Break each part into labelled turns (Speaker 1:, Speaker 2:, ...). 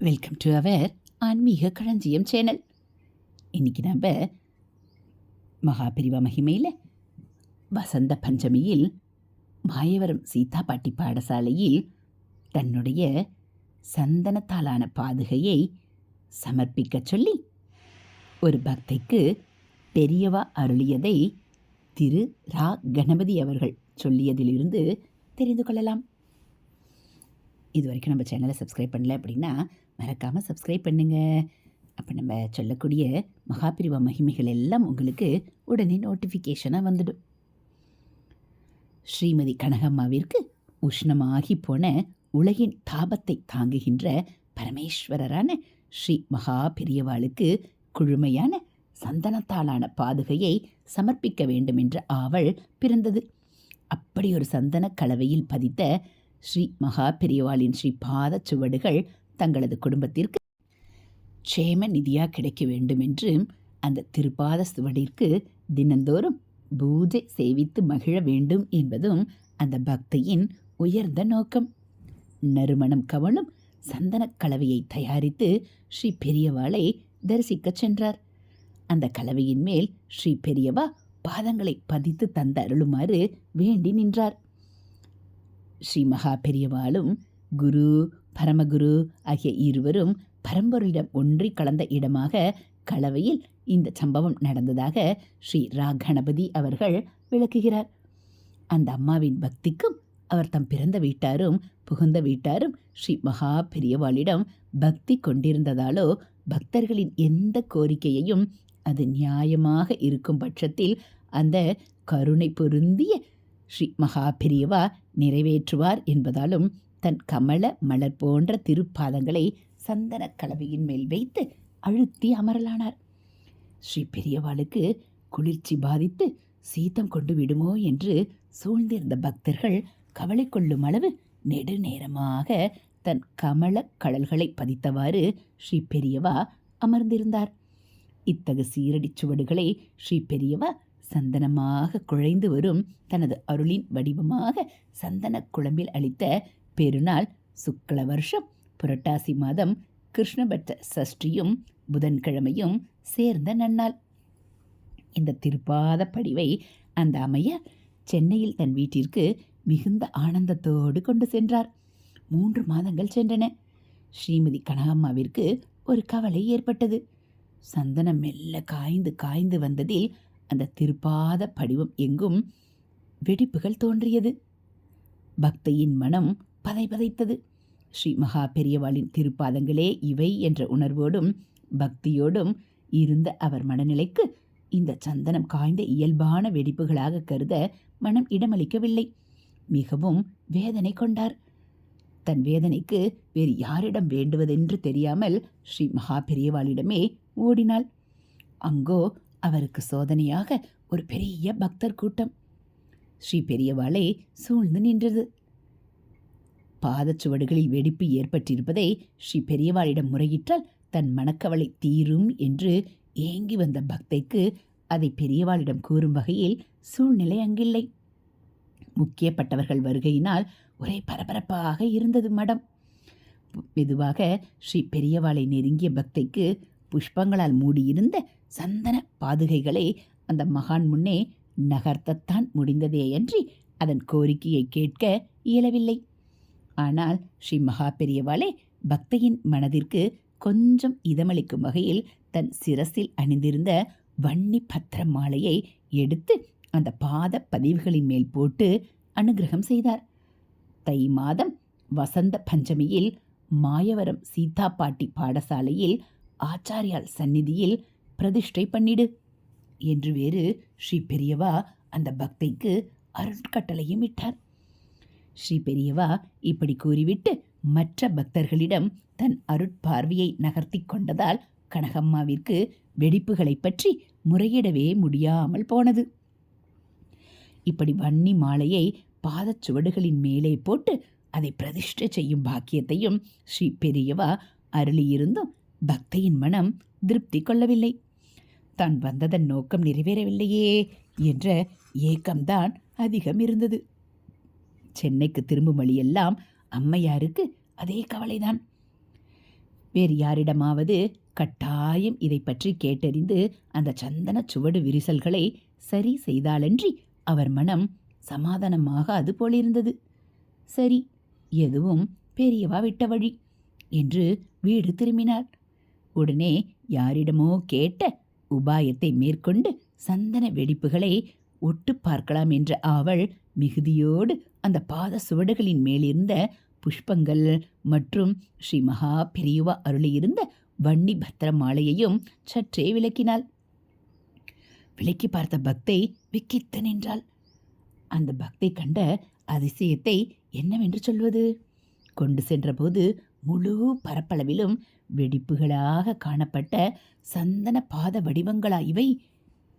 Speaker 1: Welcome to our ஆன்மீக களஞ்சியம் channel இன்னைக்கு நம்ம மகாபிரிவா மகிமையில் வசந்த பஞ்சமியில் மாயவரம் சீதா பாட்டி பாடசாலையில் தன்னுடைய சந்தனத்தாலான பாதுகையை சமர்ப்பிக்கச் சொல்லி ஒரு பக்தைக்கு பெரியவா அருளியதை திரு ரா கணபதி அவர்கள் சொல்லியதிலிருந்து தெரிந்து கொள்ளலாம். இது வரைக்கும் நம்ம சேனலை சப்ஸ்கிரைப் பண்ணல அப்படின்னா மறக்காமல் சப்ஸ்கிரைப் பண்ணுங்கள் அப்போ நம்ம சொல்லக்கூடிய மகாபிரிவா மகிமைகள் எல்லாம் உங்களுக்கு உடனே நோட்டிஃபிகேஷனாக வந்துடும். ஸ்ரீமதி கனகம்மாவிற்கு உஷ்ணமாகி போன உலகின் தாபத்தை தாங்குகின்ற பரமேஸ்வரரான ஸ்ரீ மகா பெரியவாளுக்கு குழுமையான சந்தனத்தாலான பாதுகையை சமர்ப்பிக்க வேண்டும் என்ற ஆவல் பிறந்தது. அப்படி ஒரு சந்தன கலவையில் பதித்த ஸ்ரீ மகா பெரியவாளின் ஸ்ரீ பாத சுவடுகள் தங்களது குடும்பத்திற்கு க்ஷேம நிதியாக கிடைக்க வேண்டும் என்று அந்த திருப்பாத சுவடிற்கு தினந்தோறும் பூஜை சேவித்து மகிழ வேண்டும் என்பதும் அந்த பக்தியின் உயர்ந்த நோக்கம். நறுமணம் கவலும் சந்தனக் கலவையை தயாரித்து ஸ்ரீ பெரியவாளை தரிசிக்கச் சென்றார். அந்த கலவையின் மேல் ஸ்ரீ பெரியவா பாதங்களை பதித்து தந்த அருளுமாறு வேண்டி நின்றார். ஸ்ரீ மகா பெரியவாளும் குரு பரமகுரு ஆகிய இருவரும் பரம்பொருளிடம் ஒன்றி கலந்த இடமாக கலவையில் இந்த சம்பவம் நடந்ததாக ஸ்ரீ ரா கணபதி அவர்கள் விளக்குகிறார். அந்த அம்மாவின் பக்திக்கும் அவர் தம் பிறந்த வீட்டாரும் புகுந்த வீட்டாரும் ஸ்ரீ மகா பெரியவாளிடம் பக்தி கொண்டிருந்ததாலோ பக்தர்களின் எந்த கோரிக்கையையும் அது நியாயமாக இருக்கும் பட்சத்தில் அந்த கருணை பொருந்திய ஸ்ரீ மகா பெரியவா நிறைவேற்றுவார் என்பதாலும் தன் கமல மலர் போன்ற திருப்பாதங்களை சந்தன கலவையின் மேல் வைத்து அழுத்தி அமரலானார். ஸ்ரீ பெரியவாளுக்கு குளிர்ச்சி பாதித்து சீத்தம் கொண்டு விடுமோ என்று சூழ்ந்திருந்த பக்தர்கள் கவலை கொள்ளும் அளவு நெடுநேரமாக தன் கமல கடல்களை பதித்தவாறு ஸ்ரீ பெரியவா அமர்ந்திருந்தார். இத்தகு சீரடிச் சுவடுகளை ஸ்ரீ பெரியவா சந்தனமாக குழைந்து வரும் தனது அருளின் வடிவமாக சந்தன குழம்பில் அளித்த பெருநாள் சுக்ல வருஷம் புரட்டாசி மாதம் கிருஷ்ணபட்ச சஷ்டியும் புதன்கிழமையும் சேர்ந்த நன்னாள். இந்த திருப்பாத படிவை அந்த அமைய சென்னையில் தன் வீட்டிற்கு மிகுந்த ஆனந்தத்தோடு கொண்டு சென்றார். மூன்று மாதங்கள் சென்றன. ஸ்ரீமதி கனகம்மாவிற்கு ஒரு கவலை ஏற்பட்டது. சந்தனம் மெல்ல காய்ந்து காய்ந்து வந்ததில் அந்த திருப்பாத படிவம் எங்கும் வெடிப்புகள் தோன்றியது. பக்தையின் மனம் பதை பதைத்தது ஸ்ரீ மகா பெரியவாளின் திருப்பாதங்களே இவை என்ற உணர்வோடும் பக்தியோடும் இருந்த அவர் மனநிலைக்கு இந்த சந்தனம் காய்ந்த இயல்பான வெடிப்புகளாக கருத மனம் இடமளிக்கவில்லை. மிகவும் வேதனை கொண்டார். தன் வேதனைக்கு வேறு யாரிடம் வேண்டுவதென்று தெரியாமல் ஸ்ரீ மகா பெரியவாளிடமே ஓடினாள். அங்கோ அவருக்கு சோதனையாக ஒரு பெரிய பக்தர் கூட்டம். ஸ்ரீ பெரியவாளை சூழ்ந்து நின்றது. பாதச்சுவடுகளில் வெடிப்பு ஏற்பட்டிருப்பதை ஸ்ரீ பெரியவாளிடம் முறையிட்டால் தன் மனக்கவலை தீரும் என்று ஏங்கி வந்த பக்தைக்கு அதை பெரியவாளிடம் கூறும் வகையில் சூழ்நிலை அங்கில்லை. முக்கியப்பட்டவர்கள் வருகையினால் ஒரே பரபரப்பாக இருந்தது மடம். மெதுவாக ஸ்ரீ பெரியவாளை நெருங்கிய பக்தைக்கு புஷ்பங்களால் மூடியிருந்த சந்தன பாதுகைகளை அந்த மகான் முன்னே நகர்த்தத்தான் முடிந்ததேயன்றி அதன் கோரிக்கையை கேட்க இயலவில்லை. ஆனால் ஸ்ரீ மகா பெரியவாளே பக்தையின் மனதிற்கு கொஞ்சம் இதமளிக்கும் வகையில் தன் சிரசில் அணிந்திருந்த வன்னி பத்திர மாலையை எடுத்து அந்த பாத பதிவுகளின் மேல் போட்டு அனுகிரகம் செய்தார். தை மாதம் வசந்த பஞ்சமியில் மாயவரம் சீதா பாட்டி பாடசாலையில் ஆச்சாரியால் சந்நிதியில் பிரதிஷ்டை பண்ணிடு என்று வேறு ஸ்ரீ பெரியவா அந்த பக்தைக்கு அருட்கட்டளையும் இட்டார். ஸ்ரீ பெரியவா இப்படி கூறிவிட்டு மற்ற பக்தர்களிடம் தன் அருட்பார்வையை நகர்த்தி கொண்டதால் கனகம்மாவிற்கு வெடிப்புகளைப் பற்றி முறையிடவே முடியாமல் போனது. இப்படி வன்னி மாலையை பாதச்சுவடுகளின் மேலே போட்டு அதை பிரதிஷ்டை செய்யும் பாக்கியத்தையும் ஸ்ரீ பெரியவா அருளியிருந்தும் பக்தையின் மனம் திருப்தி கொள்ளவில்லை. தான் வந்ததன் நோக்கம் நிறைவேறவில்லையே என்ற ஏக்கம்தான் அதிகம் இருந்தது சென்னைக்கு திரும்பும் வழியெல்லாம் அம்மையாருக்கு அதே கவலைதான். வேறு யாரிடமாவது கட்டாயம் இதை பற்றி கேட்டறிந்து அந்த சந்தன சுவடு விரிசல்களை சரி செய்தாலன்றி அவர் மனம் சமாதானமாக அது போலிருந்தது. சரி எதுவும் பெரியவா விட்ட வழி என்று வீடு திரும்பினார். உடனே யாரிடமோ கேட்ட உபாயத்தை மேற்கொண்டு சந்தன வெடிப்புகளை ஒட்டு பார்க்கலாம் என்ற அவள் மிகுதியோடு அந்த பாத சுவடுகளின் மேலிருந்த புஷ்பங்கள் மற்றும் ஸ்ரீ மகா பெரியவா அருளியிருந்த வன்னி பத்திர மாலையையும் சற்றே விளக்கினாள். விளக்கி பார்த்த பக்தை விக்கித்து நின்றாள். அந்த பக்தை கண்ட அதிசயத்தை என்னவென்று சொல்வது? கொண்டு சென்றபோது முழு பரப்பளவிலும் வெடிப்புகளாக காணப்பட்ட சந்தன பாத வடிவங்களா இவை?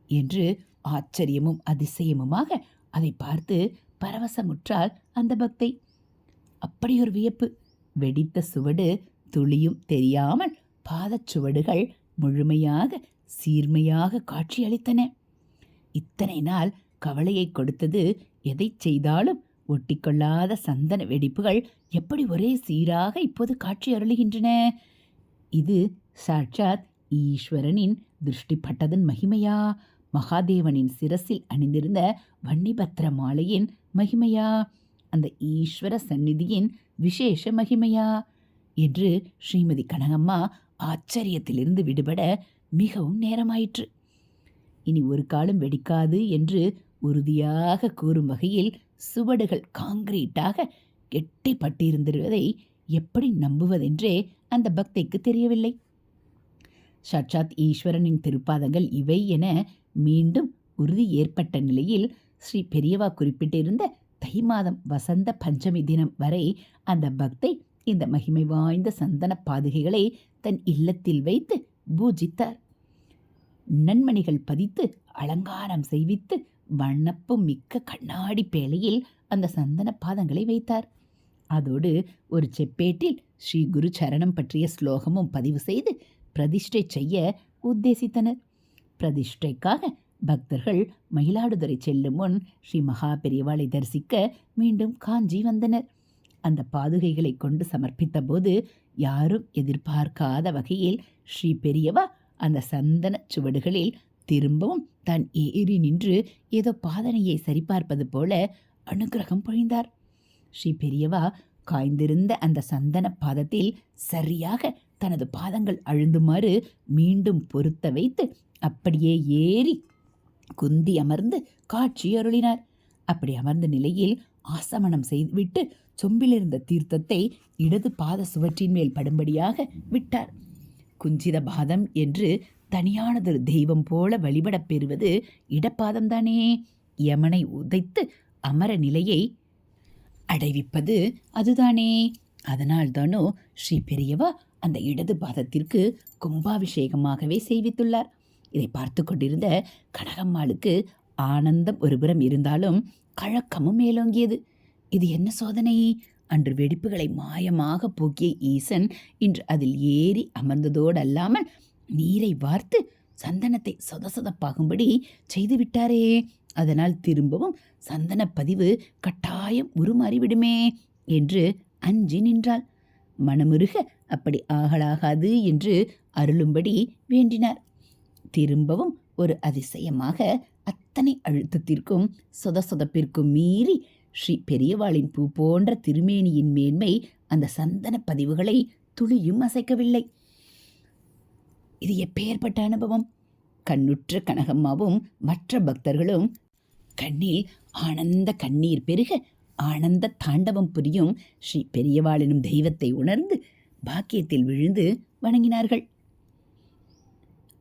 Speaker 1: என்று ஆச்சரியமும் அதிசயமுமாக அதை பார்த்து பரவசமுற்றாள் அந்த பக்தை. அப்படி ஒரு வியப்பு. வெடித்த சுவடு துளியும் தெரியாமல் பாதச்சுவடுகள் முழுமையாக சீர்மையாக காட்சியளித்தன இத்தனை நாள் கவலையை கொடுத்தது எதை செய்தாலும் ஒட்டிக்கொள்ளாத சந்தன வெடிப்புகள் எப்படி ஒரே சீராக இப்போது காட்சி அருளுகின்றன? இது சாட்சாத் ஈஸ்வரனின் திருஷ்டிப்பட்டதன் மகிமையா? மகாதேவனின் சிரசில் அணிந்திருந்த வன்னிபத்திர மாலையின் மகிமையா? அந்த ஈஸ்வர சந்நிதியின் விசேஷ மகிமையா? என்று ஸ்ரீமதி கனகம்மா ஆச்சரியத்திலிருந்து விடுபட மிகவும் நேரமாயிற்று. இனி ஒரு காலம் வெடிக்காது என்று உறுதியாக கூறும் வகையில் சுவடுகள் காங்கிரீட்டாக கெட்டிப்பட்டிருந்திருவதை எப்படி நம்புவதென்றே அந்த பக்தைக்கு தெரியவில்லை. சாட்சாத் ஈஸ்வரனின் திருப்பாதங்கள் இவை என மீண்டும் உறுதி ஏற்பட்ட நிலையில் ஸ்ரீ பெரியவா குறிப்பிட்டிருந்த தை மாதம் வசந்த பஞ்சமி தினம் வரை அந்த பக்தை இந்த மகிமை வாய்ந்த சந்தன பாதுகைகளை தன் இல்லத்தில் வைத்து பூஜித்தார். நன்மணிகள் பதித்து அலங்காரம் செய்வித்து வண்ணப்பு மிக்க கண்ணாடி பேழையில் அந்த சந்தன பாதங்களை வைத்தார். அதோடு ஒரு செப்பேட்டில் ஸ்ரீ குரு சரணம் பற்றிய ஸ்லோகமும் பதிவு செய்து பிரதிஷ்டை செய்ய உத்தேசித்தனர். பிரதிஷ்டைக்காக பக்தர்கள் மயிலாடுதுறை செல்லும் முன் ஸ்ரீ மகா பெரியவாளை தரிசிக்க மீண்டும் காஞ்சி வந்தனர். அந்த பாதுகைகளை கொண்டு சமர்ப்பித்த போது யாரும் எதிர்பார்க்காத வகையில் ஸ்ரீ பெரியவா அந்த சந்தன சுவடுகளில் திரும்பவும் தான் ஏறி நின்று ஏதோ பாதனையை சரிபார்ப்பது போல அனுக்கிரகம் பொழிந்தார். ஸ்ரீ பெரியவா காய்ந்திருந்த அந்த சந்தன பாதத்தில் சரியாக தனது பாதங்கள் அழுந்துமாறு மீண்டும் பொருத்த வைத்து அப்படியே ஏறி குந்தி அமர்ந்து காட்சி அருளினார். அப்படி அமர்ந்த நிலையில் ஆசமனம் செய்துவிட்டு சொம்பிலிருந்த தீர்த்தத்தை இடது பாத சுவற்றின் மேல் படும்படியாக விட்டார். குஞ்சித பாதம் என்று தனியானதொரு தெய்வம் போல வழிபடப் பெறுவது இடப்பாதம்தானே யமனை உதைத்து அமர நிலையை அடைவிப்பது அதுதானே? அதனால் தானோ ஸ்ரீ பெரியவா அந்த இடது பாதத்திற்கு கும்பாபிஷேகமாகவே செய்வித்துள்ளார். இதை பார்த்து கொண்டிருந்த கனகம்மாளுக்கு ஆனந்தம் ஒருபுறம் இருந்தாலும் கழக்கமும் மேலோங்கியது. இது என்ன சோதனை? அன்று வெடிப்புகளை மாயமாக போக்கிய ஈசன் இன்று அதில் ஏறி அமர்ந்ததோடு அல்லாமல் நீரை வார்த்து சந்தனத்தை சொதசொதப்பாகும்படி செய்துவிட்டாரே. அதனால் திரும்பவும் சந்தன பதிவு கட்டாயம் உருமாறிவிடுமே என்று அஞ்சி நின்றாள். மனமுருக அப்படி ஆகலாகாது என்று அருளும்படி வேண்டினார். திரும்பவும் ஒரு அதிசயமாக அத்தனை அழுத்தத்திற்கும் சொதசொதப்பிற்கும் மீறி ஸ்ரீ பெரியவாளின் பூ போன்ற திருமேனியின் மேன்மை அந்த சந்தன பதிவுகளை துளியும் அசைக்கவில்லை. இது எப்பேற்பட்ட அனுபவம்? கண்ணுற்ற கனகம்மாவும் மற்ற பக்தர்களும் கண்ணில் ஆனந்த கண்ணீர் பெருக ஆனந்த தாண்டவம் புரியும் ஸ்ரீ பெரியவாளினும் தெய்வத்தை உணர்ந்து பாக்கியத்தில் விழுந்து வணங்கினார்கள்.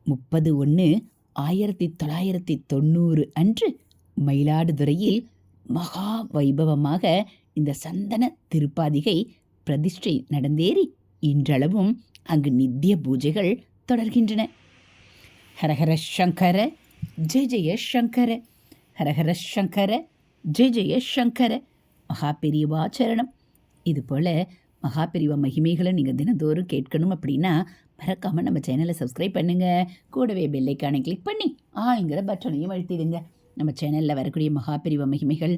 Speaker 1: முப்பது ஒன்று ஆயிரத்தி தொள்ளாயிரத்தி தொண்ணூறு அன்று மயிலாடுதுறையில் மகா வைபவமாக இந்த சந்தன திருப்பாதிகை பிரதிஷ்டை நடந்தேறி இன்றளவும் அங்கு நித்திய பூஜைகள் தொடர்கின்றன. ஹரஹர சங்கர ஜெய ஜெய சங்கர ஹரஹர சங்கர ஜெய ஜெய சங்கர. மகா பெரியவா சரணம். இது போல் மகா பெரியவா மகிமைகளை நீங்கள் தினந்தோறும் கேட்கணும் அப்படின்னா மறக்காமல் நம்ம சேனலை சப்ஸ்கிரைப் பண்ணுங்கள் கூடவே பெல்லைக்கானை கிளிக் பண்ணி ஆங்கிற பட்டனையும் அழுத்திடுங்க. நம்ம சேனலில் வரக்கூடிய மகாபிரிவ மகிமைகள்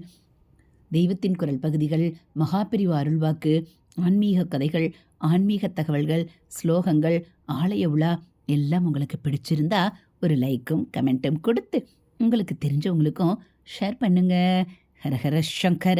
Speaker 1: தெய்வத்தின் குரல் பகுதிகள் மகாபிரிவ அருள்வாக்கு ஆன்மீக கதைகள் ஆன்மீக தகவல்கள் ஸ்லோகங்கள் ஆலய உலா எல்லாம் உங்களுக்கு பிடிச்சிருந்தா ஒரு லைக்கும் கமெண்ட்டும் கொடுத்து உங்களுக்கு தெரிஞ்சவங்களுக்கும் ஷேர் பண்ணுங்க. ஹரஹர சங்கர.